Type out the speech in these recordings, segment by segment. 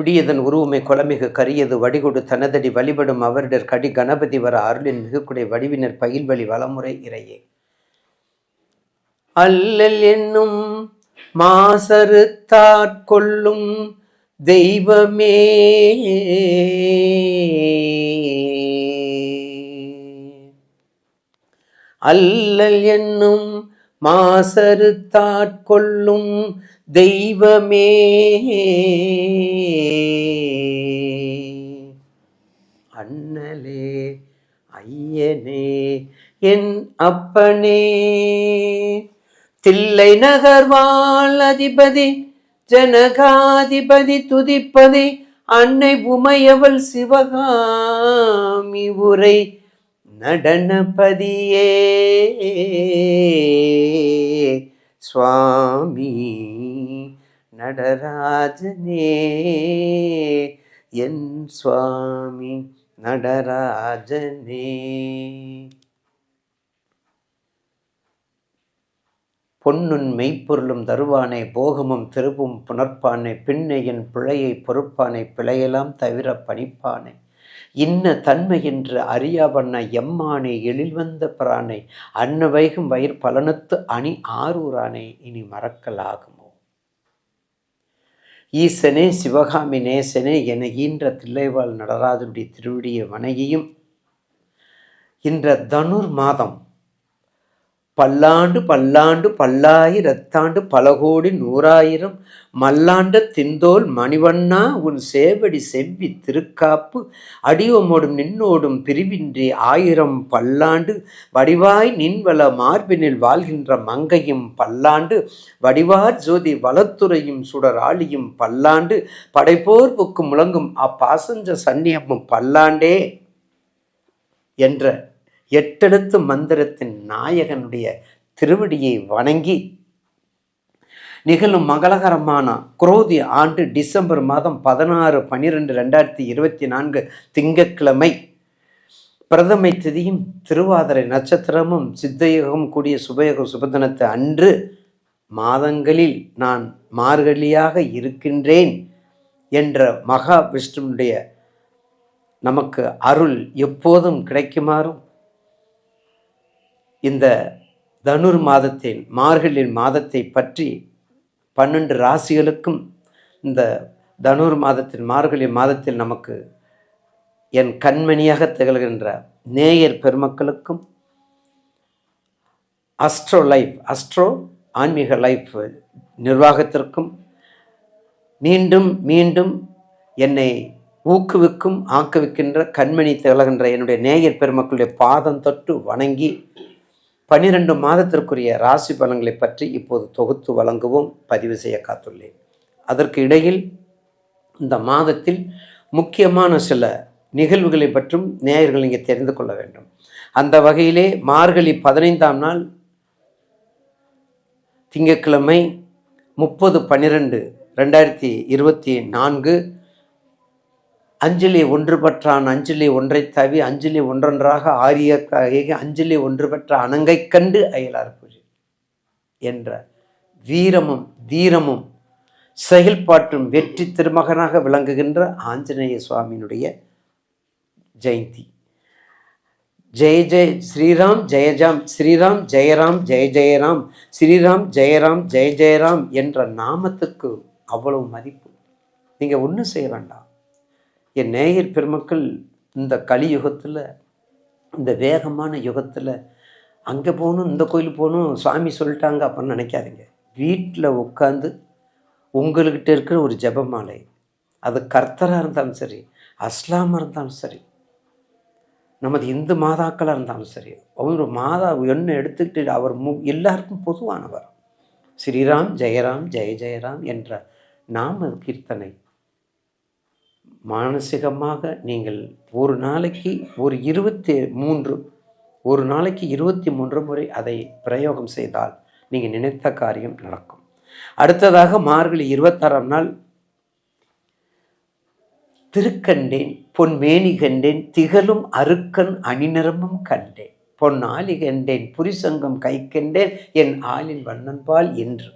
பிடியதன் உருவமை கொலமிகு கரியது வடிகொடு தனதடி வழிபடும் அவரிடர் கடி கணபதி வர அருளின் மிகுக்குடை வடிவினர் பயில்வழி வளமுறை இறையே. அல்லல் என்னும் மாசறுத்தாட்கொள்ளும் தெய்வமே. அல்லல் என்னும் மாசறுத்தாட்கொள்ளும் தெய்வமே. அண்ணலே ஐயனே என் அப்பனே. தில்லை நகர்வாள் அதிபதி ஜனகாதிபதி துதிப்பதி அன்னை உமையவள் சிவகாமி உரை நடனபதியே. சுவாமி நடராஜனே. என் சுவாமி நடராஜனே. பொன்னுன் மெய்ப்பொருளும் தருவானை போகமும் திருப்பும் புணர்ப்பானை பின்னையின் பிழையை பொறுப்பானை பிழையெல்லாம் தவிர பணிப்பானை. இன்ன தன்மை என்று அறியாவண்ண எம்மானே எழில் வந்த அன்ன வைகும் வயிற் பலனத்து அணி ஆரூரானே இனி மறக்கலாகுமோ? ஈசனே சிவகாமி நேசனே என ஈன்ற தில்லைவாழ் நடராஜனுடைய திருவிடிய வணகியும் இன்ற தனுர் மாதம் பல்லாண்டு பல்லாண்டு பல்லாயிரத்தாண்டு பல கோடி நூறாயிரம் மல்லாண்ட திந்தோல் மணிவண்ணா உன் சேவடி செவ்வி திருக்காப்பு அடியோமோடும் நின்னோடும் பிரிவின்றி ஆயிரம் பல்லாண்டு வடிவாய் நின்வள மார்பினில் வாழ்கின்ற மங்கையும் பல்லாண்டு வடிவார் ஜோதி வளத்துறையும் சுடராளியும் பல்லாண்டு படைப்போர் புக்கு முழங்கும் அப்பாசஞ்ச சன்னியமும் பல்லாண்டே என்ற எட்டெழுத்து மந்திரத்தின் நாயகனுடைய திருவடியை வணங்கி நிகழும் மங்களகரமான குரோதி ஆண்டு டிசம்பர் மாதம் பதினாறு பன்னிரெண்டு ரெண்டாயிரத்தி இருபத்தி நான்கு திங்கட்கிழமை. பிரதமை திதியும் திருவாதிரை நட்சத்திரமும் சித்தயுகம் கூடிய சுபயோக சுபதினத்தை அன்று மாதங்களில் நான் மார்கழியாக இருக்கின்றேன் என்ற மகா விஷ்ணுனுடைய நமக்கு அருள் எப்போதும் கிடைக்குமாறும் இந்த தனுர் மாதத்தின் மார்கழியின் மாதத்தை பற்றி பன்னெண்டு ராசிகளுக்கும் இந்த தனுர் மாதத்தின் மார்கழி மாதத்தில் நமக்கு என் கண்மணியாக திகழ்கின்ற நேயர் பெருமக்களுக்கும் அஸ்ட்ரோ லைஃப் அஸ்ட்ரோ ஆன்மீக லைஃப் நிர்வாகத்திற்கும் மீண்டும் மீண்டும் என்னை ஊக்குவிக்கும் ஆக்குவிக்கின்ற கண்மணி திகழ்கின்ற என்னுடைய நேயர் பெருமக்களுடைய பாதம் தொட்டு வணங்கி பன்னிரண்டு மாதத்திற்குரிய ராசி பலன்களை பற்றி இப்போது தொகுத்து வழங்கவும் பதிவு செய்ய காத்துள்ளேன். அதற்கு இடையில் இந்த மாதத்தில் முக்கியமான சில நிகழ்வுகளை பற்றும் நேயர்கள் இங்கே தெரிந்து கொள்ள வேண்டும். அந்த வகையிலே மார்கழி பதினைந்தாம் நாள் திங்கட்கிழமை முப்பது பன்னிரெண்டு ரெண்டாயிரத்தி இருபத்தி நான்கு அஞ்சலி ஒன்று பெற்றான் அஞ்சலி ஒன்றை தவி அஞ்சலி ஒன்றொன்றாக ஆரிய அஞ்சலி ஒன்று பெற்ற அணங்கை கண்டு அயலார் பூஜை என்ற வீரமும் தீரமும் செயல்பாட்டும் வெற்றி திருமகனாக விளங்குகின்ற ஆஞ்சநேய சுவாமியினுடைய ஜெயந்தி. ஜெய ஜெய ஸ்ரீராம் ஜெயஜாம் ஸ்ரீராம் ஜெயராம் ஜெய ஜெயராம் ஸ்ரீராம் ஜெயராம் ஜெய ஜெயராம் என்ற நாமத்துக்கு அவ்வளவு மதிப்பு. நீங்கள் ஒன்றும் செய்ய வேண்டாம். என் நேயர் பெருமக்கள் இந்த கலியுகத்தில் இந்த வேகமான யுகத்தில் அங்கே போகணும் இந்த கோயில் போகணும் சுவாமி சொல்லிட்டாங்க அப்படின்னு நினைக்காதீங்க. வீட்டில் உட்காந்து உங்கள்கிட்ட இருக்கிற ஒரு ஜபமாலை அது கர்த்தராக இருந்தாலும் சரி அஸ்லாமாக இருந்தாலும் சரி நமது இந்து மாதாக்களாக இருந்தாலும் சரி அவர் மாதா என்ன எடுத்துக்கிட்டு அவர் மு எல்லாருக்கும் பொதுவானவர். ஸ்ரீராம் ஜெயராம் ஜெய ஜெயராம் என்ற நாம கீர்த்தனை மானசிகமாக நீங்கள் ஒரு நாளைக்கு ஒரு இருபத்தி மூன்று ஒரு நாளைக்கு இருபத்தி மூன்று முறை அதை பிரயோகம் செய்தால் நீங்கள் நினைத்த காரியம் நடக்கும். அடுத்ததாக மார்கழி இருபத்தாறாம் நாள் திருக்கண்டேன் பொன்மேனி கண்டேன் திகழும் அருக்கன் அணிநிறமும் கண்டேன். பொன் ஆலி கண்டேன் புரிசங்கம் கை கண்டேன் என் ஆளின் வண்ணன்பால் என்று.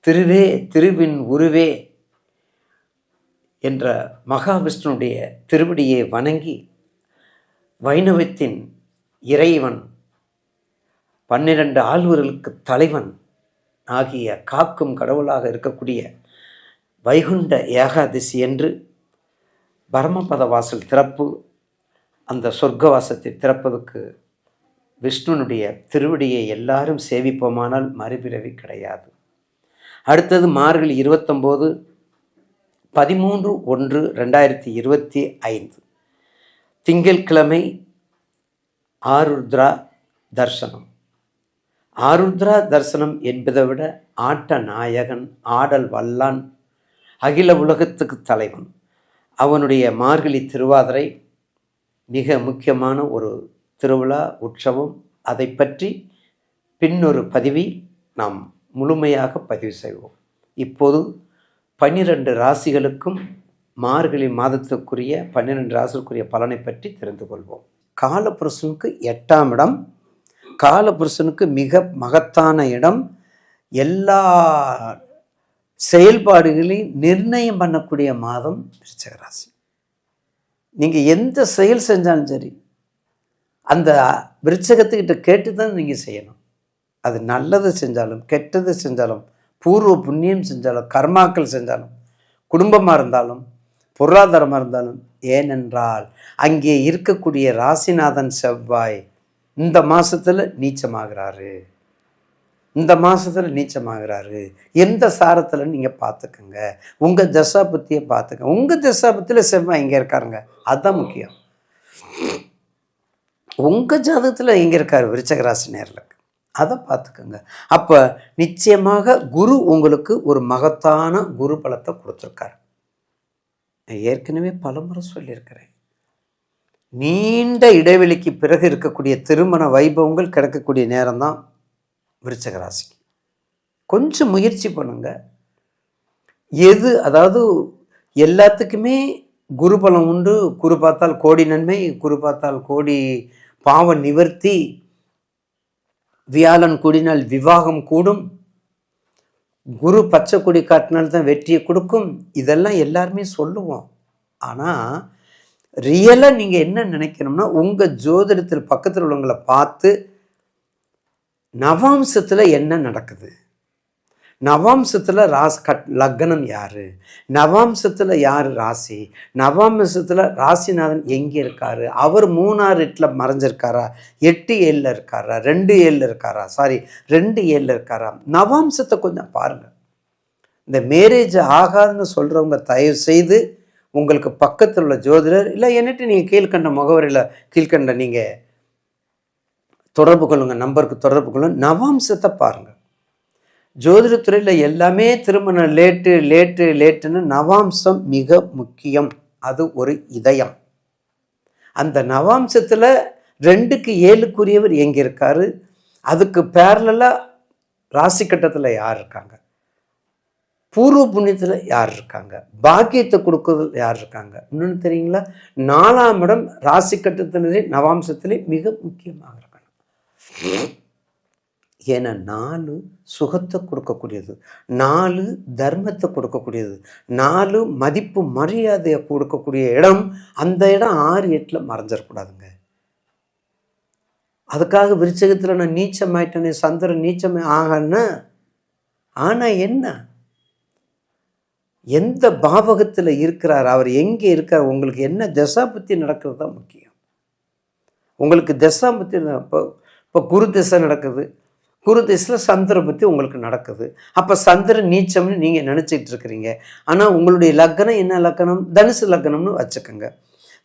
திருவே திருவின் உருவே என்ற மகாவிஷ்ணுடைய திருவடியை வணங்கி வைணவத்தின் இறைவன் பன்னிரண்டு ஆழ்வர்களுக்கு தலைவன் ஆகிய காக்கும் கடவுளாக இருக்கக்கூடிய வைகுண்ட ஏகாதசி என்று பரமபத வாசல் திறப்பு அந்த சொர்க்கவாசத்தை திறப்பதற்கு விஷ்ணுனுடைய திருவடியை எல்லாரும் சேவிப்போமானால் மறுபிறவி கிடையாது. அடுத்தது மார்கழி இருபத்தொம்போது பதிமூன்று ஒன்று ரெண்டாயிரத்தி இருபத்தி ஐந்து. திங்கட்கிழமை ஆருத்ரா தர்சனம். ஆருத்ரா தர்சனம் என்பதை விட ஆட்ட நாயகன் ஆடல் வல்லான் அகில உலகத்துக்கு தலைவன். அவனுடைய மார்கழி திருவாதிரை மிக முக்கியமான ஒரு திருவிழா உற்சவம். அதை பற்றி பின்னொரு பதிவில் நாம் முழுமையாக பதிவு செய்வோம். இப்போது பன்னிரண்டு ராசிகளுக்கும் மார்கழி மாதத்துக்குரிய பன்னிரெண்டு ராசிக்குரிய பலனை பற்றி தெரிந்து கொள்வோம். காலபுருஷனுக்கு எட்டாம் இடம். காலபுருஷனுக்கு மிக மகத்தான இடம். எல்லா செயல்பாடுகளையும் நிர்ணயம் பண்ணக்கூடிய மாதம் விருச்சகராசி நீங்கள் எந்த செயல் செஞ்சாலும் சரி அந்த விருச்சகத்துக்கிட்ட கேட்டு தான் நீங்கள் செய்யணும். அது நல்லது செஞ்சாலும் கெட்டது செஞ்சாலும் பூர்வ புண்ணியம் செஞ்சாலும் கர்மாக்கள் செஞ்சாலும் குடும்பமாக இருந்தாலும் பொருளாதாரமாக இருந்தாலும் ஏனென்றால் அங்கே இருக்கக்கூடிய ராசிநாதன் செவ்வாய் இந்த மாதத்தில் நீச்சமாகிறாரு. இந்த மாதத்தில் நீச்சமாகிறாரு. எந்த சாரத்தில் நீங்கள் பார்த்துக்கோங்க உங்கள் தசாபத்தியை பார்த்துக்க உங்கள் தசாபத்தியில் செவ்வாய் இங்கே இருக்காருங்க. அதுதான் முக்கியம். உங்கள் ஜாதகத்தில் எங்கே இருக்கார்? விருச்சக ராசி நேரில் அதை பார்த்துக்கோங்க. அப்போ நிச்சயமாக குரு உங்களுக்கு ஒரு மகத்தான குரு பலத்தை கொடுத்துருக்காரு. நான் ஏற்கனவே பலமுறை சொல்லியிருக்கிறேன். நீண்ட இடைவெளிக்கு பிறகு இருக்கக்கூடிய திருமண வைபவங்கள் கிடைக்கக்கூடிய நேரம் தான் விருச்சக ராசிக்கு. கொஞ்சம் முயற்சி பண்ணுங்க. எது அதாவது எல்லாத்துக்குமே குரு பலம் உண்டு. குரு பார்த்தால் கோடி நன்மை குரு பார்த்தால் கோடி பாவ நிவர்த்தி. வியாழன் கூடினால் விவாகம் கூடும். குரு பச்சை கொடி காட்டினால் தான் வெற்றியை கொடுக்கும். இதெல்லாம் எல்லாருமே சொல்லுவோம். ஆனால் ரியலாக நீங்கள் என்ன நினைக்கணும்னா உங்கள் ஜோதிடத்தில் பக்கத்தில் உள்ளவங்களை பார்த்து நவாம்சத்தில் என்ன நடக்குது? நவாம்சத்தில் ராஸ் கட் லக்னம் யார்? நவாம்சத்தில் யார் ராசி? நவாம்சத்தில் ராசிநாதன் எங்கே இருக்கார்? அவர் மூணாறு எட்டில் மறைஞ்சிருக்காரா? எட்டு ஏழில் இருக்காரா? ரெண்டு ஏழில் இருக்காரா? சாரி ரெண்டு ஏழில் இருக்காரா? நவாம்சத்தை கொஞ்சம் பாருங்கள் இந்த மேரேஜ் ஆகாதுன்னு சொல்கிறவங்க தயவு செய்து உங்களுக்கு பக்கத்தில் உள்ள ஜோதிடர் இல்லை என்னட்டு நீங்கள் கீழ்கண்ட முகவரியில் கீழ்கண்ட நீங்கள் தொடர்பு கொள்ளுங்கள் நம்பருக்கு தொடர்பு கொள்ளுங்கள் நவாம்சத்தை பாருங்கள் ஜோதிடத்துறையில் எல்லாமே திருமணம் லேட்டு லேட்டு லேட்டுன்னு நவாம்சம் மிக முக்கியம். அது ஒரு இதயம். அந்த நவாம்சத்தில் ரெண்டுக்கு ஏழுக்குரியவர் எங்கே இருக்காரு அதுக்கு பேரலாக ராசி கட்டத்தில் யார் இருக்காங்க? பூர்வ புண்ணியத்தில் யார் இருக்காங்க? பாக்கியத்தை கொடுக்கறதுல யார் இருக்காங்க? இன்னொன்று தெரியுங்களா? நாலாம் இடம் ராசி கட்டத்தினரே நவாம்சத்திலே மிக முக்கியமாக இருக்கணும். ஏன்னா நாலு சுகத்தை கொடுக்கக்கூடியது. நாலு தர்மத்தை கொடுக்கக்கூடியது. நாலு மதிப்பு மரியாதையை கொடுக்கக்கூடிய இடம் அந்த இடம் ஆறு எட்டில் மறைஞ்சிடக்கூடாதுங்க. அதுக்காக விருச்சகத்தில் நான் நீச்சம் ஆயிட்டேனே சந்திரன் நீச்சம் ஆகன்னா ஆனால் என்ன? எந்த பாவகத்தில் இருக்கிறார் அவர் எங்கே இருக்கார் உங்களுக்கு என்ன தசாபத்தி நடக்கிறது தான் முக்கியம். உங்களுக்கு தசாபத்தி இப்போ இப்போ குரு திசை நடக்குது. குரு திசையில் சந்திர பற்றி உங்களுக்கு நடக்குது. அப்போ சந்திரன் நீச்சம்னு நீங்கள் நினச்சிட்டு இருக்கிறீங்க. ஆனால் உங்களுடைய லக்கணம் என்ன லக்கணம் தனுசு லக்கணம்னு வச்சுக்கோங்க.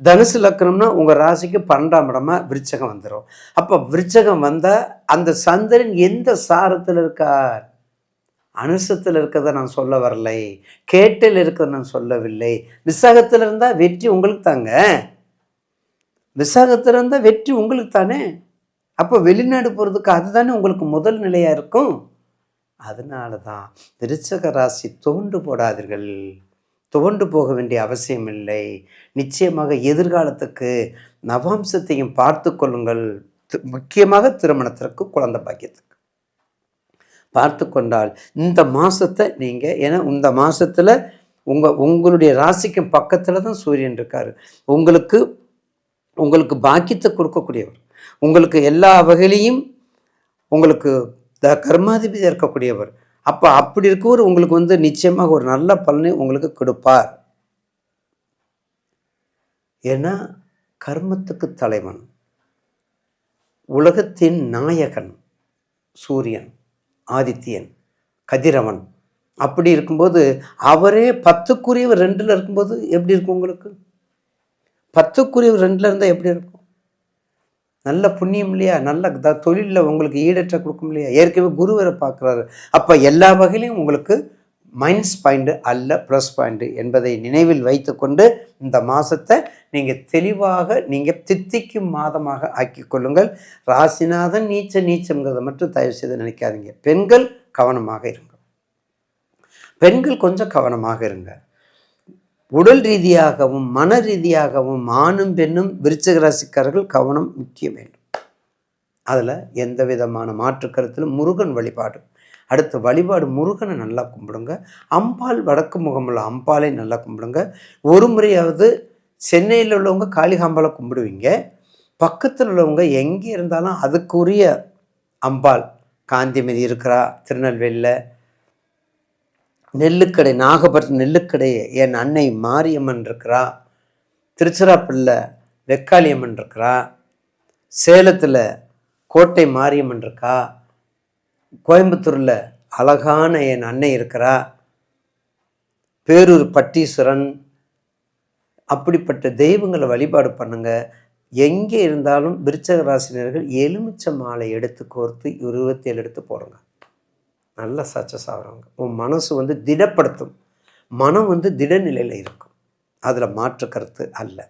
தனுசு லக்கணம்னா உங்கள் ராசிக்கு பன்னெண்டாம் இடமா விருச்சகம் வந்துடும் அப்போ விருச்சகம் வந்தால் அந்த சந்திரன் எந்த சாரத்தில் இருக்கார்? அனுசத்தில் இருக்கிறத நான் சொல்ல வரலை. கேட்டில் இருக்கிறத நான் சொல்லவில்லை. விசாகத்தில் இருந்தால் வெற்றி உங்களுக்கு தாங்க. விசாகத்தில் இருந்தால் வெற்றி உங்களுக்கு தானே? அப்போ வெளிநாடு போகிறதுக்கு அதுதானே உங்களுக்கு முதல் நிலையாக இருக்கும்? அதனால தான் விருச்சக ராசி துவண்டு போடாதீர்கள். துவண்டு போக வேண்டிய அவசியம் இல்லை. நிச்சயமாக எதிர்காலத்துக்கு நவாம்சத்தையும் பார்த்து கொள்ளுங்கள். முக்கியமாக திருமணத்திற்கு குழந்தை பாக்கியத்துக்கு. பார்த்து கொண்டால் இந்த மாதத்தை நீங்கள் ஏன்னா இந்த மாதத்தில் உங்கள் உங்களுடைய ராசிக்கும் பக்கத்தில் தான் சூரியன் இருக்கார். உங்களுக்கு உங்களுக்கு பாக்கியத்தை கொடுக்கக்கூடியவர். உங்களுக்கு எல்லா வகையிலையும் உங்களுக்கு த கர்மாதிபதியாக இருக்கக்கூடியவர். அப்போ அப்படி இருக்கவர் உங்களுக்கு வந்து நிச்சயமாக ஒரு நல்ல பலனை உங்களுக்கு கொடுப்பார். ஏன்னா கர்மத்துக்கு தலைவன். உலகத்தின் நாயகன் சூரியன் ஆதித்யன் கதிரவன். அப்படி இருக்கும்போது அவரே பத்துக்குரியவர் ரெண்டில் இருக்கும்போது எப்படி இருக்கும் உங்களுக்கு? பத்துக்குரியவர் ரெண்டில் இருந்தால் எப்படி இருக்கும்? நல்ல புண்ணியம் இல்லையா? நல்ல த தொழிலில் உங்களுக்கு ஈடற்ற கொடுக்கும் இல்லையா? ஏற்கனவே குருவரை பார்க்குறாரு. அப்போ எல்லா வகையிலையும் உங்களுக்கு மைனஸ் பாயிண்ட்டு அல்ல ப்ளஸ் பாயிண்ட்டு என்பதை நினைவில் வைத்துக்கொண்டு இந்த மாதத்தை நீங்கள் தெளிவாக நீங்கள் தித்திக்கும் மாதமாக ஆக்கி கொள்ளுங்கள். ராசிநாதன் நீச்ச நீச்சங்கிறத மட்டும் தயவு செய்து நினைக்காதீங்க. பெண்கள் கவனமாக இருங்க பெண்கள் கொஞ்சம் கவனமாக இருங்க. உடல் ரீதியாகவும் மன ரீதியாகவும் ஆணும் பெண்ணும் விருச்சக ராசிக்காரர்கள் கவனம் முக்கிய வேண்டும். அதில் எந்த விதமான மாற்று கருத்திலும் முருகன் வழிபாடு. அடுத்த வழிபாடு முருகனை நல்லா கும்பிடுங்க. அம்பாள் வடக்கு முகமுள்ள அம்பாலை நல்லா கும்பிடுங்க. ஒரு முறையாவது சென்னையில் உள்ளவங்க காளிகாம்பாலை கும்பிடுவீங்க. பக்கத்தில் உள்ளவங்க எங்கே இருந்தாலும் அதுக்குரிய அம்பாள் காந்திமதி இருக்கிறா திருநெல்வேலியில் நெல்லுக்கடை நாகப்பட்டினம் நெல்லுக்கடை என் அன்னை மாரியம்மன் இருக்கிறா திருச்சிராப்பள்ளியில் வெக்காளியம்மன் இருக்கிறா சேலத்தில் கோட்டை மாரியம்மன் இருக்கா கோயம்புத்தூரில் அழகான என் அன்னை இருக்கிறா பேரூர் பட்டீஸ்வரன் அப்படிப்பட்ட தெய்வங்களை வழிபாடு பண்ணுங்க. எங்கே இருந்தாலும் விருச்சக ராசினியர்கள் எலுமிச்சை மாலை எடுத்து கோர்த்து இருபத்தேழு எடுத்து போடுங்க. நல்ல சக்ஸஸ் ஆகிறவங்க. உன் மனசு வந்து திடப்படுத்தும். மனம் வந்து திடநிலையில் இருக்கும். அதில் மாற்று கருத்து அல்ல.